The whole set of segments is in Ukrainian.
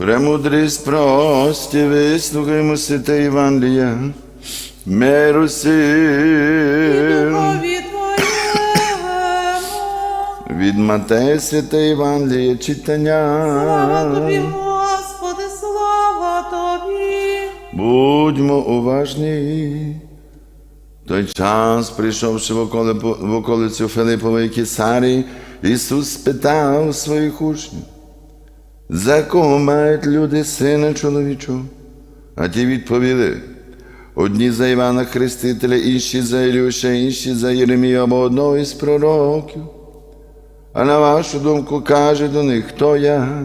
Премудрість прості, вислухаймо святе Євангелія. Твоєму. Від Матея святе Євангеліє читання. Слава Тобі, Господи, слава Тобі. Будьмо уважні. Той час, прийшовши в, околи, в околицю Филипової Кесарії, Ісус спитав своїх учнів, за кого мають люди сина чоловічого? А ті відповіли, одні за Івана Хрестителя, інші за Ілюша, інші за Єремію або одного із пророків. А на вашу думку каже до них, хто я?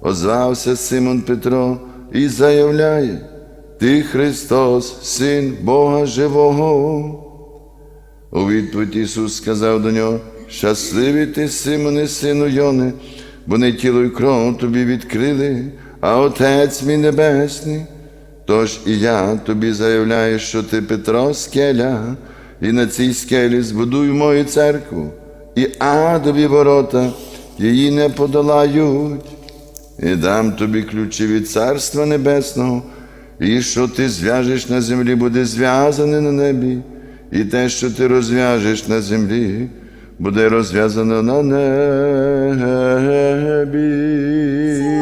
Озвався Симон Петро і заявляє, Ти Христос, Син Бога Живого. У відповідь Ісус сказав до нього, щасливий ти, Симоне, сину Йони, бо не тіло й кров тобі відкрили, а Отець мій Небесний. Тож і я тобі заявляю, що ти Петро скеля, і на цій скелі збудую мою церкву, і адові ворота її не подолають. І дам тобі ключі від Царства Небесного, і що ти зв'яжеш на землі, буде зв'язане на небі, і те, що ти розв'яжеш на землі, буде розв'язано на небі.